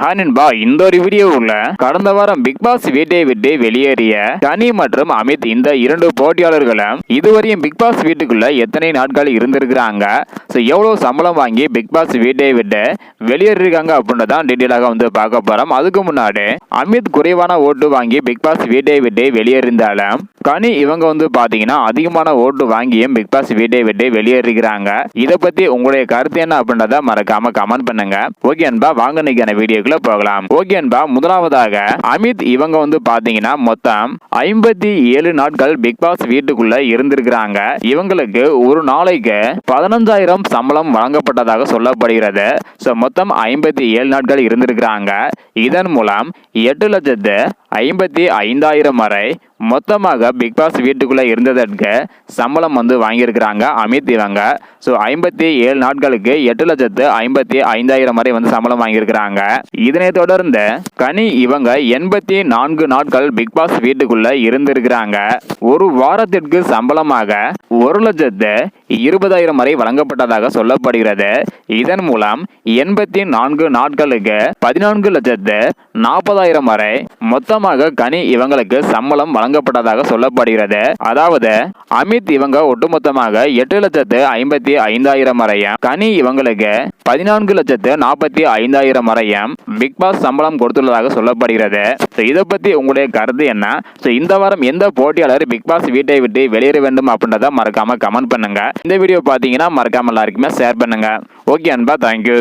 ஹானின்பா இந்த ஒரு வீடியோவில் கடந்த வாரம் பிக் பாஸ் வீட்டை விட்டு வெளியேறிய கனி மற்றும் அமித் இந்த இரண்டு போட்டியாளர்களும் இதுவரையும் பிக் பாஸ் வீட்டுக்குள்ள எத்தனை நாட்கள் இருந்திருக்கிறாங்க? ஸோ எவ்வளோ சம்பளம் வாங்கி பிக் பாஸ் வீட்டை விட்டு வெளியேறிருக்காங்க அப்படின்றதான் டீட்டெயிலாக வந்து பார்க்க போகிறோம் அதுக்கு முன்னாடி அமித் குறைவான ஓட்டு வாங்கி பிக் பாஸ் வீட்டை விட்டு வெளியேறிந்தாலும் கனி இவங்க வந்து பார்த்தீங்கன்னா அதிகமான ஓட்டு வாங்கியும் பிக் பாஸ் வீட்டை விட்டு வெளியேறிக்கிறாங்க இதை பற்றி உங்களுடைய கருத்து என்ன அப்படின்றத மறக்காம கமெண்ட் பண்ணுங்க. ஓகே அன்பா வாங்க இன்னைக்கான வீடியோக்குள்ள போகலாம். ஓகே அன்பா முதலாவதாக அமித் இவங்க வந்து பாத்தீங்கன்னா மொத்தம் ஐம்பத்தி ஏழு நாட்கள் பிக் பாஸ் வீட்டுக்குள்ள இருந்திருக்கிறாங்க. இவங்களுக்கு ஒரு நாளைக்கு பதினஞ்சாயிரம் சம்பளம் வழங்கப்பட்டதாக சொல்லப்படுகிறது. ஸோ மொத்தம் ஐம்பத்தி ஏழு நாட்கள் இருந்திருக்கிறாங்க. இதன் மூலம் எட்டு லட்சத்து ஐம்பத்தி ஐந்தாயிரம் வரை மொத்தமாக பிக் பாஸ் வீட்டுக்குள்ளே இருந்ததற்கு சம்பளம் வந்து வாங்கியிருக்கிறாங்க அமித் இவங்க. ஸோ ஐம்பத்தி ஏழு நாட்களுக்கு எட்டு லட்சத்து ஐம்பத்தி ஐந்தாயிரம் வரை வந்து சம்பளம் வாங்கியிருக்கிறாங்க. இதனை தொடர்ந்து கனி இவங்க எண்பத்தி நான்கு நாட்கள் பிக் பாஸ் வீட்டுக்குள்ள இருந்திருக்கிறாங்க. ஒரு வாரத்திற்கு சம்பளமாக ஒரு லட்சத்து இருபதாயிரம் வரை வழங்கப்பட்டதாக சொல்லப்படுகிறது. இதன் மூலம் எண்பத்தி நான்கு நாட்களுக்கு பதினான்கு லட்சத்து நாற்பதாயிரம் வரை மொத்தமாக கனி இவங்களுக்கு சம்பளம் வழங்கப்பட்டதாக சொல்லப்படுகிறது. அதாவது அமித் இவங்க ஒட்டுமொத்தமாக எட்டு லட்சத்து ஐம்பத்தி ஐந்தாயிரம் வரையும் கனி இவங்களுக்கு பதினான்கு லட்சத்து நாற்பத்தி ஐந்தாயிரம் வரையும் பிக் பாஸ் சம்பளம் கொடுத்துள்ளதாக சொல்லப்படுகிறது. ஸோ இதை பற்றி உங்களுடைய கருத்து என்ன? ஸோ இந்த வாரம் எந்த போட்டியாளர் பிக் பாஸ் வீட்டை விட்டு வெளியேற வேண்டும் அப்படின்றத மறக்காம கமெண்ட் பண்ணுங்க. இந்த வீடியோ பார்த்தீங்கன்னா மறக்காம எல்லாருக்குமே ஷேர் பண்ணுங்க. ஓகே அன்பா தேங்க்யூ